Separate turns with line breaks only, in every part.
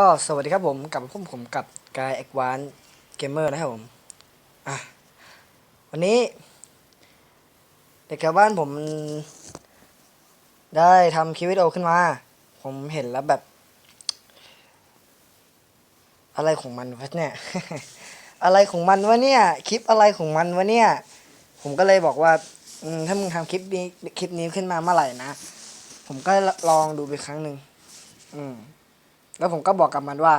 ก็สวัสดีครับผมกลับมาพบผมกับกายแอควานเกมเมอร์นะครับผมอะวันนี้ เด็กแถวบ้านผม ได้ทำคลิปวิดีโอขึ้นมา ผมเห็นแล้วแบบ อะไรของมันวะเนี่ย อะไรของมันวะเนี่ย คลิปอะไรของมันวะเนี่ย ผมก็เลยบอกว่าถ้ามึงทำคลิปนี้คลิปนี้ขึ้นมาเมื่อไหร่นะ ผมก็ลองดูไปครั้งหนึ่งอืม แล้วผมก็บอกกับมันว่า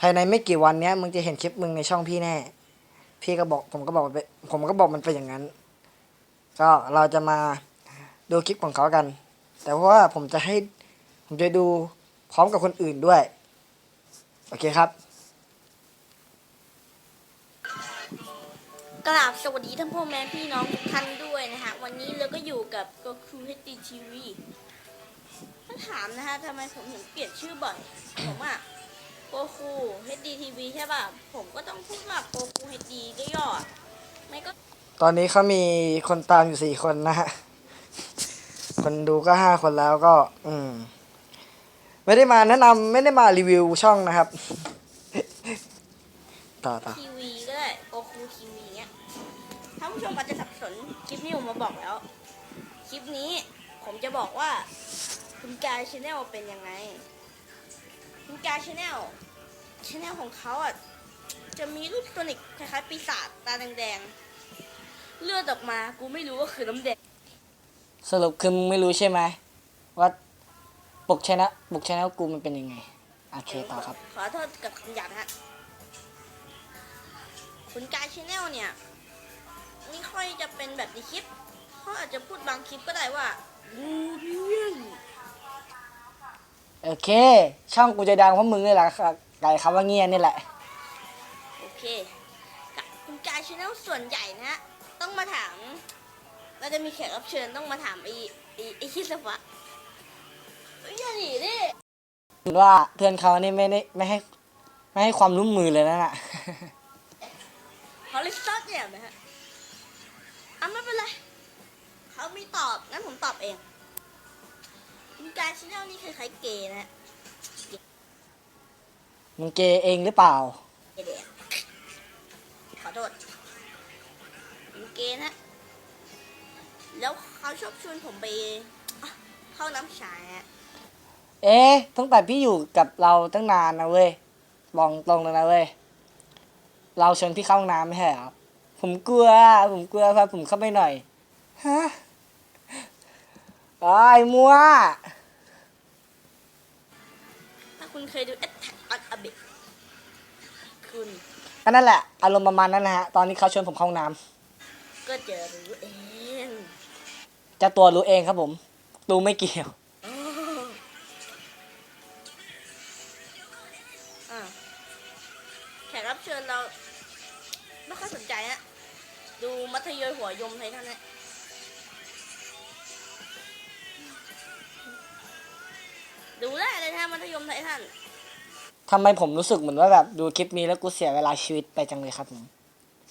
ภายในไม่กี่วันเนี้ยมึงจะเห็นคลิปมึงในช่องพี่แน่ พี่ก็บอกผมก็บอกไปผมก็บอกมันไปอย่างนั้น ก็เราจะมาดูคลิปของเขากัน แต่ว่าผมจะให้ผมจะดูพร้อมกับคนอื่นด้วย โอเคครับ
กราบสวัสดีท่านพ่อแม่พี่น้องทุกท่านด้วยนะฮะวันนี้เราก็อยู่กับก็คือ HD TV ถ้า ถามนะฮะทำไมผมถึงเปลี่ยนชื่อบ่อย ผมอะโกคู HD TV ใช่ป่ะ ผมก็ต้องพูดว่าโกคู HD ก็ย่ออะไม่ก็
ตอนนี้เขามีคนตามอยู่สี่คนนะฮะ คนดูก็ห้าคนแล้วก็ อืม ไม่ได้มาแนะนำไม่ได้มารีวิวช่องนะครับ ต่อต่อ
ทีวีก็ได้โกคูทีวีเงี้ยท่านผู้ชมอาจจะสับสนคลิปนี้ผมมาบอกแล้ว คลิปนี้ผมจะบอกว่า คุณกายชาแนลเป็นยังไง คุณกายชาแนลชาแนลของเขาอะ จะมีรูปโซนิกคล้ายๆปีศาจตาแดงๆ เลือดออกมา กูไม่รู้ว่าคือน้ำแดง
สรุปคือมึงไม่รู้ใช่ไหมว่าปกชนะปกชนะกูมันเป็นยังไงโอเคต่อครับ
ขอโทษกับคำหยาบนะฮะคุณกายชาแนลเนี่ยไม่ค่อยจะเป็นแบบในคลิปเขาอาจจะพูดบางคลิปก็ได้ว่าดูเรื่อง
โอเค ช่องกูจะดังเพราะมึงนี่แหละครับไก่คำว่าเงียนี่แหละ
โอเคกับคุณกายชาแนลส่วนใหญ่นะฮะต้องมาถาม เราจะมีแขกรับเชิญต้องมาถามไอ้ไอ้ไอ้คิดสฟะเฮ้ยอย่าหนีดิ
ว่าเพื่อนเขานี่ไม่ได้ไม่ให้ไม่ให้ความร่วมมือเลยนั่นแหละ
ฮอลลิซัสเนี่ยนะฮะอะไม่เป็นไรเขาไม่ตอบงั้นผมตอบเอง คุณกายชาแนลนี่คือใครเกย์นะฮะ
มึงเกย์เองหรือเปล่า
เกย์เด็กขอโทษคุณเกย์นะ แล้วเขาชอบชวนผมไปอะเข้าน้ำชายฮะ
เอ๊ะตั้งแต่พี่อยู่กับเราตั้งนานนะเว้ยบอกตรงเลยนะเว้ย เราชวนพี่เข้าห้องน้ำไม่ใช่เหรอผมกลัว ผมกลัวพาผมเข้าไปหน่อย ฮะ ไอ้ายมัว
ถ้าคุณเคยดู Attack on a b i t คุณ
ก็นั่นแหละ อารมณ์ประมาณนั้นนะฮะ ตอนนี้เขาชวนผมเข้าห้องน้ำ
ก็จะรู้เอง
เจะตัวรู้เองครับผมตูไม่เกี่ยว
อ้ออะแขกรับเชิญเรา ไม่ค่อยสนใจฮะ ดูมัธยมหัวยมไทยท่านนะ ดูได้เลยนะมัธยมไทยท่าน
ทำไมผมรู้สึกเหมือนว่าแบบดูคลิปนี้แล้วกูเสียเวลาชีวิตไปจังเลยครับผม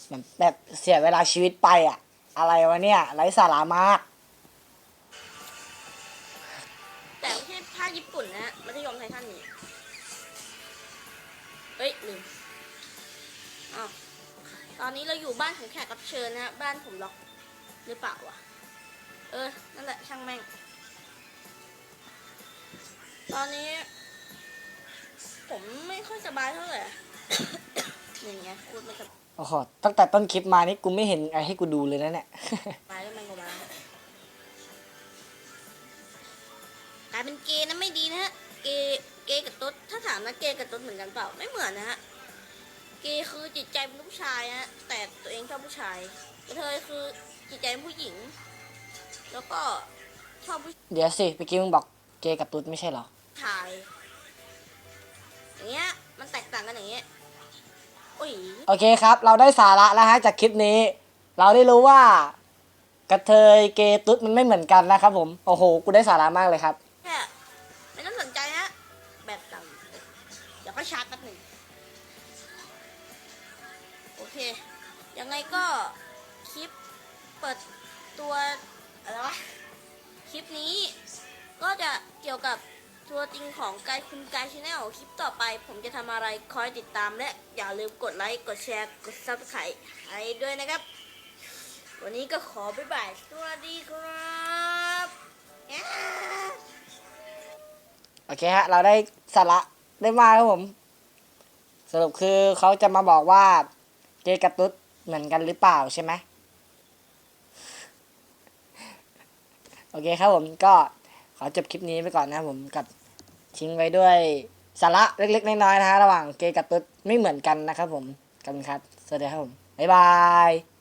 แบบแบบเสียเวลาชีวิตไปอะอะไรวะเนี่ยไร้สาระมาก
แต่ไม่ใช่ภาคญี่ปุ่นนะฮะมัธยมไทยท่านนี่เฮ้ยลืมอ้าวตอนนี้เราอยู่บ้านของแขกรับเชิญนะฮะบ้านผมล็อกหรือเปล่าวะเออนั่นแหละช่างแม่ง ตอนนี้ ผมไม่ค่อยสบายเท่าไหร่ อย่างเงี้ยพูดไม่ส
โอ้โหตั้งแต่ต้นคลิปมานี่กูไม่เห็นอะไรให้กูดูเลยนะเนี่ย
บายแล้วมันก็มากลายเป็นเกย์นะไม่ดีนะฮะ เกย์เกย์กับตุ๊ดถ้าถามนะเกย์กับตุ๊ดเหมือนกันเปล่า ไม่เหมือนนะฮะ เกย์คือจิตใจเป็นผู้ชายฮะ แต่ตัวเองชอบผู้ชายกระเทยคือจิตใจเป็นผู้หญิง แล้วก็ชอบผู้
เดี๋ยวสิเมื่อกี้มึงบอกเกย์กับตุ๊ดไม่ใช่เหรอ
ชาย อย่างเงี้ย มันแตกต่างกันอย่างเงี้ยโอ้ย
โอเคครับ เราได้สาระแล้วฮะจากคลิปนี้ เราได้รู้ว่ากระเทยเกย์ตุ๊ดมันไม่เหมือนกันนะครับผม โอ้โห กูได้สาระมากเลยครับ
แค่ไม่ต้องสนใจฮะ แบบต่ำเดี๋ยวก็ชาร์จแป๊บหนึ่งโอเค ยังไงก็คลิปเปิดตัวอะไรวะ คลิปนี้ก็จะเกี่ยวกับ ตัวจริงของกายคุณกายชาแนลคลิปต่อไป ผมจะทำอะไรคอยติดตามและ อย่าลืมกดไลค์ กดแชร์ กดซับสไครต์ให้ด้วยนะครับ วันนี้ก็ขอบ๊ายบาย สวัสดีครับ
โอเคฮะ เราได้สาระได้มากครับผม สรุปคือเขาจะมาบอกว่าเกกับตุ๊ดเหมือนกันหรือเปล่าใช่ไหมโอเคครับผมก็ขอจบคลิปนี้ไปก่อนนะผมกับ ทิ้งไว้ด้วยสาระเล็กๆน้อยๆนะฮะระหว่างเกย์กับตุ๊ดไม่เหมือนกันนะครับผมขอบคุณครับ สวัสดีครับผม บ๊ายบาย